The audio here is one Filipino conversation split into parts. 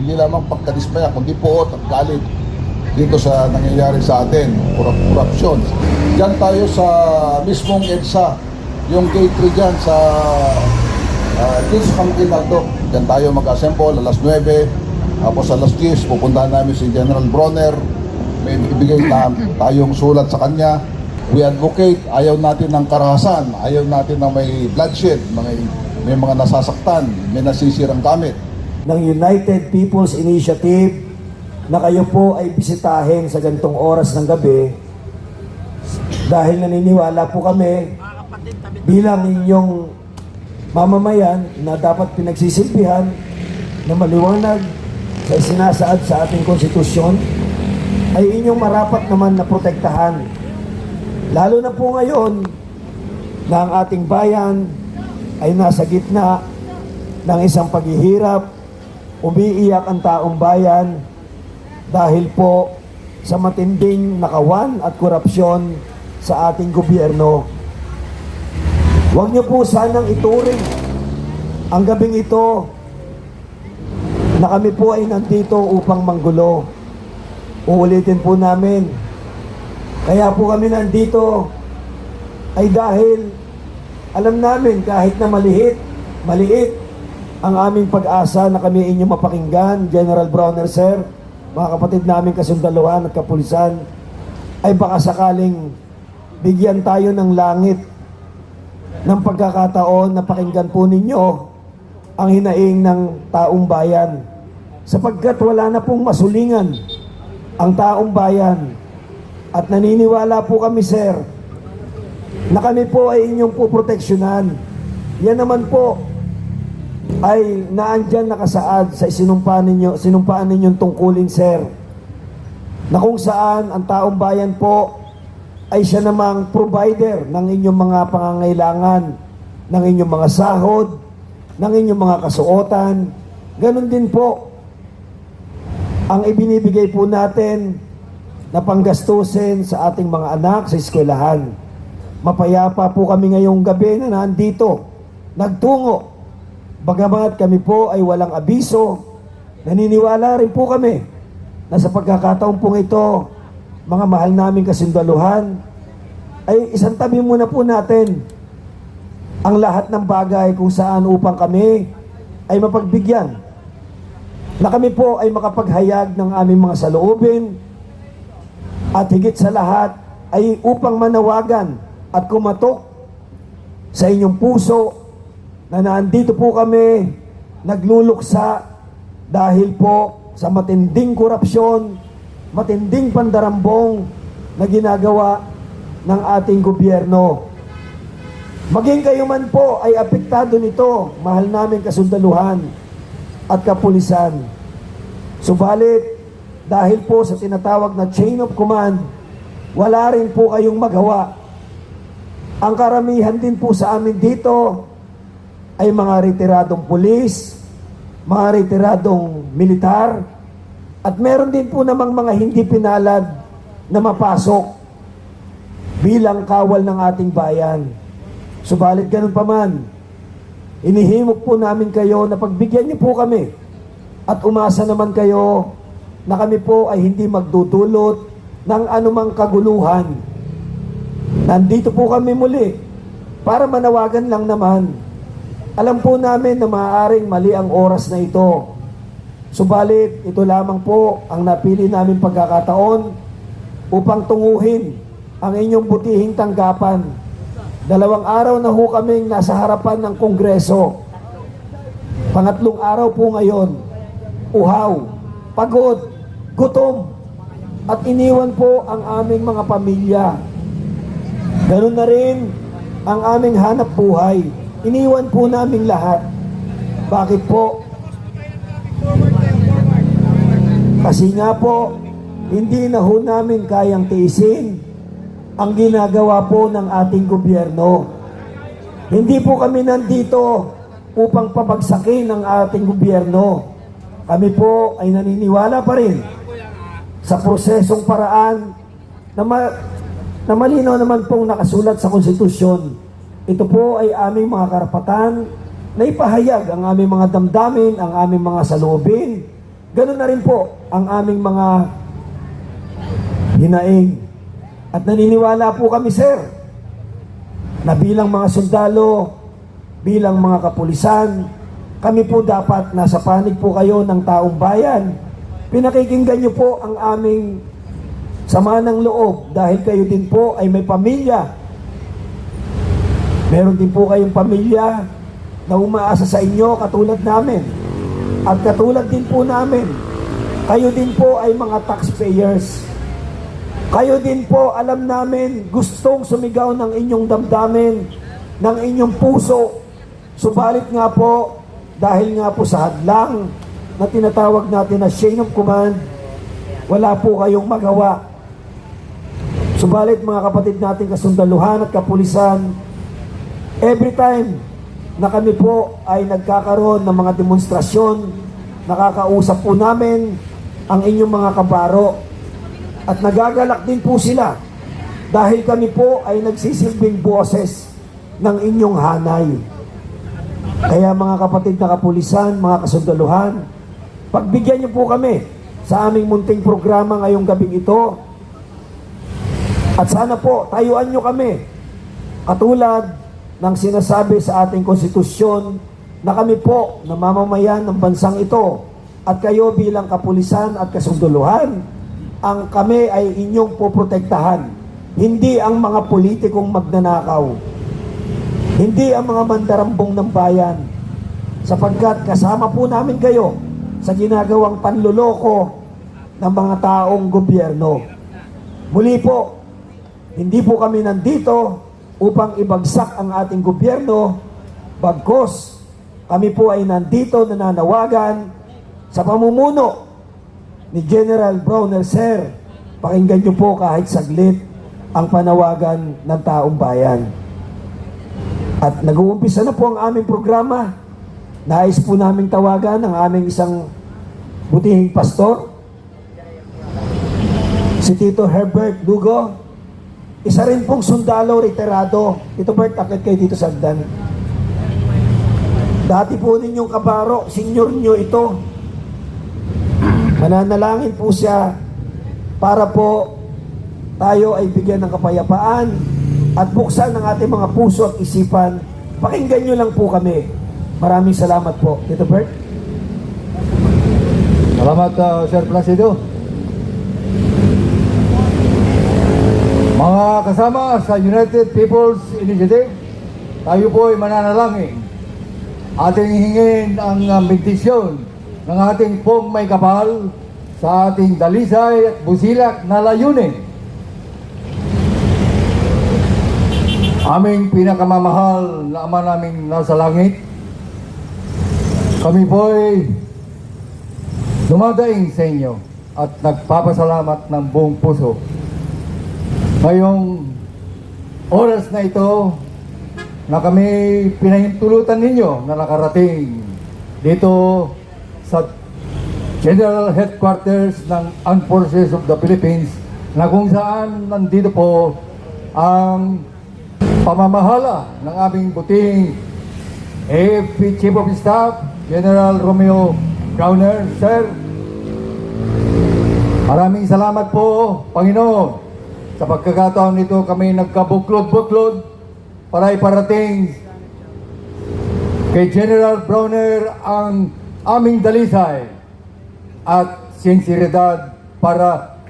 hindi lamang pagkadismaya, kundi poot at galit dito sa nangyayari sa atin, korupsyon. Diyan tayo sa mismong EDSA, yung gate 3 dyan sa uh, Kings Campinaldo. Diyan tayo mag-assemble alas 9, tapos alas 10, pupuntahan namin si General Bronner, may ibigay na tayong sulat sa kanya. We advocate, ayaw natin ng karahasan, ayaw natin na may bloodshed, may, may mga nasasaktan, may nasisirang gamit. Ng United People's Initiative na kayo po ay bisitahin sa gantong oras ng gabi dahil naniniwala po kami bilang inyong mamamayan na dapat pinagsisilbihan na maliwanag sa sinasaad sa ating konstitusyon ay inyong marapat naman na protektahan. Lalo na po ngayon na ang ating bayan ay nasa gitna ng isang paghihirap, umiiyak ang taong bayan dahil po sa matinding nakawan at korupsyon sa ating gobyerno. Huwag niyo po sanang ituring ang gabing ito na kami po ay nandito upang manggulo. Uulitin po namin. Kaya po kami nandito ay dahil alam namin kahit na maliit, maliit ang aming pag-asa na kami inyong mapakinggan, General Browner Sir, mga kapatid namin kasundaluhan at kapulisan, ay baka sakaling bigyan tayo ng langit ng pagkakataon na pakinggan po ninyo ang hinaing ng taong bayan. Sapagkat wala na pong masulingan ang taong bayan. At naniniwala po kami, sir, na kami po ay inyong puproteksyonan. Yan naman po ay naandyan nakasaad sa isinumpaan ninyo, sinumpaan ninyong tungkulin, sir. Na kung saan ang taong bayan po ay siya namang provider ng inyong mga pangangailangan, ng inyong mga sahod, ng inyong mga kasuotan. Ganon din po ang ibinibigay po natin na panggastusin sa ating mga anak sa eskwelahan. Mapayapa po kami ngayong gabi na nandito, nagtungo. Bagamat kami po ay walang abiso, naniniwala rin po kami na sa pagkakataon pong ito, mga mahal naming kasundaluhan, ay isang tabi muna po natin ang lahat ng bagay kung saan upang kami ay mapagbigyan na kami po ay makapaghayag ng aming mga saloobin at higit sa lahat ay upang manawagan at kumatok sa inyong puso na nandito po kami nagluluksa dahil po sa matinding korupsyon, matinding pandarambong na ginagawa ng ating gobyerno. Maging kayo man po ay apektado nito, mahal namin kasundaluhan at kapulisan. Subalit, dahil po sa tinatawag na chain of command, wala rin po kayong magawa. Ang karamihan din po sa amin dito ay mga retiradong pulis, mga retiradong militar, at meron din po namang mga hindi pinalad na mapasok bilang kawal ng ating bayan. Subalit ganun pa man, inihimok po namin kayo na pagbigyan niyo po kami at umasa naman kayo na kami po ay hindi magdudulot ng anumang kaguluhan. Nandito po kami muli para manawagan lang naman. Alam po namin na maaaring mali ang oras na ito. Subalit, ito lamang po ang napili namin pagkakataon upang tunguhin ang inyong butihing tanggapan. Dalawang araw na ho kaming nasa harapan ng Kongreso. Pangatlong araw po ngayon, uhaw, pagod, gutom, at iniwan po ang aming mga pamilya. Ganun na rin ang aming hanap buhay. Iniwan po namin lahat. Bakit po? Kasi nga po, hindi na ho namin kayang tiisin ang ginagawa po ng ating gobyerno. Hindi po kami nandito upang pabagsakin ang ating gobyerno. Kami po ay naniniwala pa rin sa prosesong paraan na, ma- na malinaw naman pong nakasulat sa konstitusyon. Ito po ay aming mga karapatan na ipahayag ang aming mga damdamin, ang aming mga saloobin, Ganun na rin po ang aming mga hinaing. At naniniwala po kami, sir, na bilang mga sundalo, bilang mga kapulisan, kami po dapat nasa panig po kayo ng taong bayan. Pinakikinggan niyo po ang aming sama ng loob dahil kayo din po ay may pamilya. Meron din po kayong pamilya na umaasa sa inyo katulad namin. At katulad din po namin, kayo din po ay mga taxpayers. Kayo din po, alam namin, gustong sumigaw ng inyong damdamin, ng inyong puso. Subalit nga po, dahil nga po sa hadlang na tinatawag natin na chain of command, wala po kayong magawa. Subalit mga kapatid natin kasundaluhan at kapulisan, every time na kami po ay nagkakaroon ng mga demonstrasyon, nakakausap po namin ang inyong mga kabaro at nagagalak din po sila dahil kami po ay nagsisilbing boses ng inyong hanay. Kaya mga kapatid na kapulisan, mga kasundaluhan, pagbigyan niyo po kami sa aming munting programa ngayong gabing ito. At sana po, tayuan niyo kami. Katulad ng sinasabi sa ating konstitusyon na kami po na mamamayan ng bansang ito at kayo bilang kapulisan at kasunduluhan, ang kami ay inyong poprotektahan. Hindi ang mga politikong magnanakaw. Hindi ang mga mandarambong ng bayan. Sapagkat kasama po namin kayo sa ginagawang panluloko ng mga taong gobyerno. Muli po, hindi po kami nandito upang ibagsak ang ating gobyerno, bagkos kami po ay nandito nananawagan sa pamumuno ni General Browner Sir. Pakinggan niyo po kahit saglit ang panawagan ng taong bayan. At nag-uumpisa na po ang aming programa. Nais po naming tawagan ang aming isang butihing pastor, si Tito Herbert Lugo. Isa rin pong sundalo, retirado. Tito Bert, akit kayo dito sa Agdan. Dati po ninyong kabaro, senior nyo ito. Mananalangin po siya para po tayo ay bigyan ng kapayapaan at buksan ng ating mga puso at isipan. Pakinggan nyo lang po kami. Maraming salamat po. Tito Bert? Salamat, uh, Sir Placido. Mga kasama sa United People's Initiative, tayo po ay mananalangin. Ating hingin ang uh, bendisyon ng ating pong may kapal sa ating dalisay at busilak na layunin. Aming pinakamamahal na ama naming nasa langit, kami po ay dumadaing sa inyo at nagpapasalamat ng buong puso. Ngayong oras na ito na kami pinahintulutan ninyo na nakarating dito sa General Headquarters ng Armed Forces of the Philippines na kung saan nandito po ang pamamahala ng aming buting AFP Chief of Staff General Romeo Browner, Sir. Maraming salamat po, Panginoon. Sa pagkakataon nito kami nagkabuklod-buklod para iparating kay General Browner ang aming dalisay at sinseridad para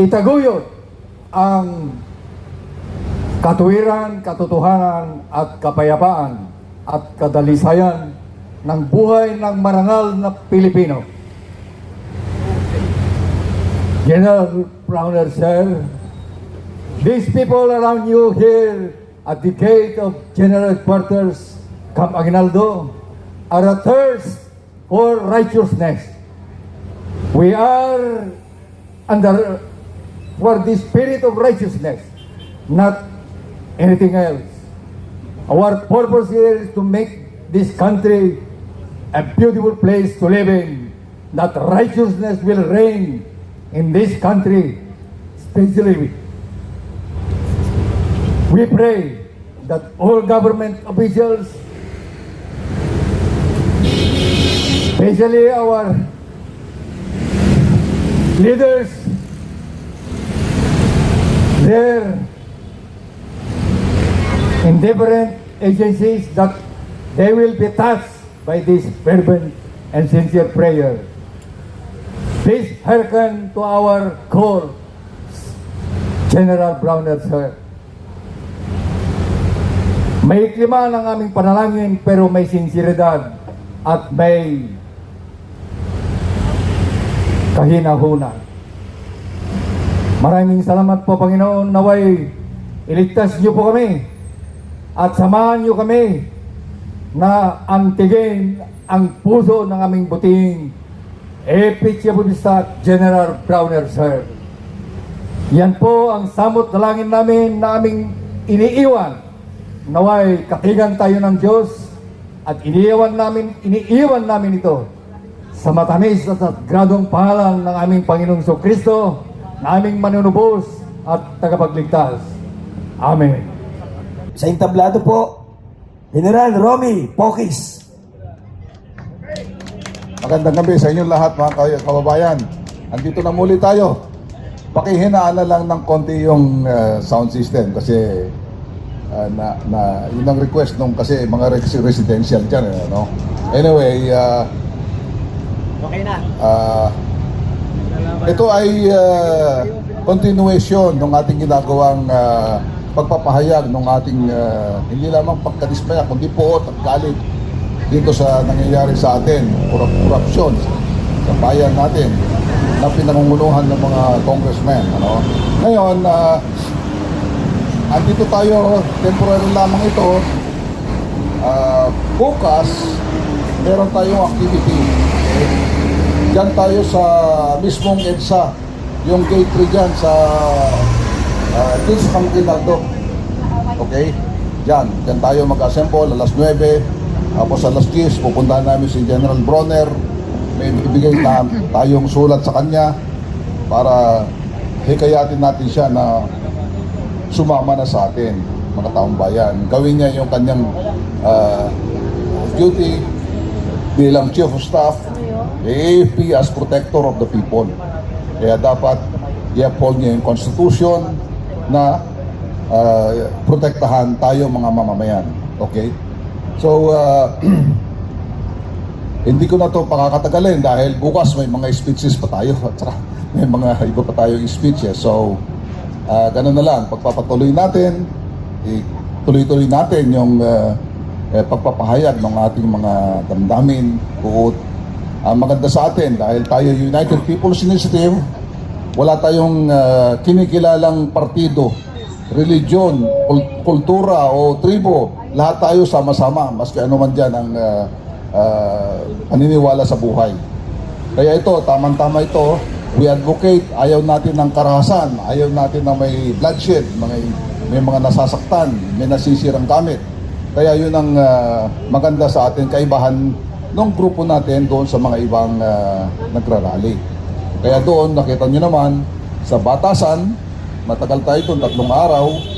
itaguyod ang katuwiran, katotohanan at kapayapaan at kadalisayan ng buhay ng marangal na Pilipino. General Browner, sir, these people around you here at the gate of General Quarters, Camp Aguinaldo, are athirst for righteousness. We are under for the spirit of righteousness, not anything else. Our purpose here is to make this country a beautiful place to live in, that righteousness will reign in this country, especially. We pray that all government officials especially our leaders, their in different agencies that they will be touched by this fervent and sincere prayer. Please hearken to our call, General Browner, sir. May klima ng aming panalangin pero may sinseridad at may kahinahunan. Maraming salamat po Panginoon naway iligtas niyo po kami at samahan niyo kami na antigin ang puso ng aming buting Epichabudista General Browner Sir. Yan po ang samot dalangin namin na aming iniiwan. Naway katigan tayo ng Diyos at iniiwan namin, iniiwan namin ito sa matamis at at gradong pangalan ng aming Panginoong So Kristo na aming manunubos at tagapagligtas. Amen. Sa entablado po, General Romy Pokis. Magandang gabi sa inyong lahat mga kababayan. Andito na muli tayo. Pakihinaan na lang ng konti yung uh, sound system kasi uh, na, na yun ang request nung kasi mga res- residential dyan. eh, no? Anyway, uh, Okay na. Ah, ito ay ah, continuation ng ating ginagawang ah, pagpapahayag ng ating ah, hindi lamang pagkadismaya kundi po at galit dito sa nangyayari sa atin, korap korupsyon sa bayan natin na pinangungunuhan ng mga congressmen. Ano? Ngayon, ah, andito tayo, temporary lamang ito, Ah, bukas, meron tayong activity. Okay? Diyan tayo sa mismong EDSA, yung gate 3 dyan sa uh, dun sa. Okay? Diyan, diyan tayo mag-assemble alas 9. Tapos alas 10, pupuntahan namin si General Bronner. May ibigay na tayong sulat sa kanya para hikayatin natin siya na sumama na sa atin, mga taong bayan. Gawin niya yung kanyang ah, duty bilang Chief of Staff, AAP as protector of the people. Kaya dapat i-uphold niya yung Constitution na ah, protektahan tayo mga mamamayan. Okay? So, ah, hindi ko na to pakakatagalin dahil bukas may mga speeches pa tayo at may mga iba pa tayong speeches. So, ah ganun na lang. Pagpapatuloy natin, tuloy-tuloy natin yung ah, eh, pagpapahayag ng ating mga damdamin, buot. Ang maganda sa atin dahil tayo United People's Initiative, wala tayong ah, kinikilalang partido, religion, kul- kultura o tribo. Lahat tayo sama-sama, maski ano man dyan ang ah, ah, paniniwala sa buhay. Kaya ito, tamang-tama ito, we advocate, ayaw natin ng karahasan, ayaw natin na may bloodshed, may, may mga nasasaktan, may nasisirang gamit. Kaya yun ang ah, maganda sa atin, kaibahan ng grupo natin doon sa mga ibang ah, nagrarally. Kaya doon, nakita nyo naman, sa batasan, matagal tayo doon, tatlong araw,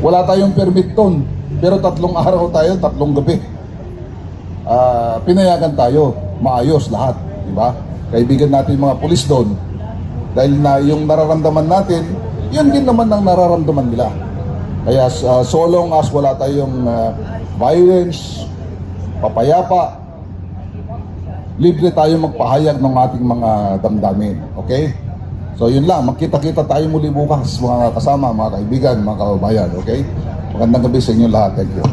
wala tayong permit doon. Pero tatlong araw tayo, tatlong gabi. Ah, pinayagan tayo, maayos lahat, di ba? Kaibigan natin mga pulis doon. Dahil na yung nararamdaman natin, yun din naman ang nararamdaman nila. Kaya ah, so long as wala tayong ah, violence, papayapa, libre tayo magpahayag ng ating mga damdamin. Okay? So yun lang, magkita-kita tayo muli bukas mga kasama, mga kaibigan, mga kababayan. Okay? Magandang gabi sa inyo lahat. Thank you.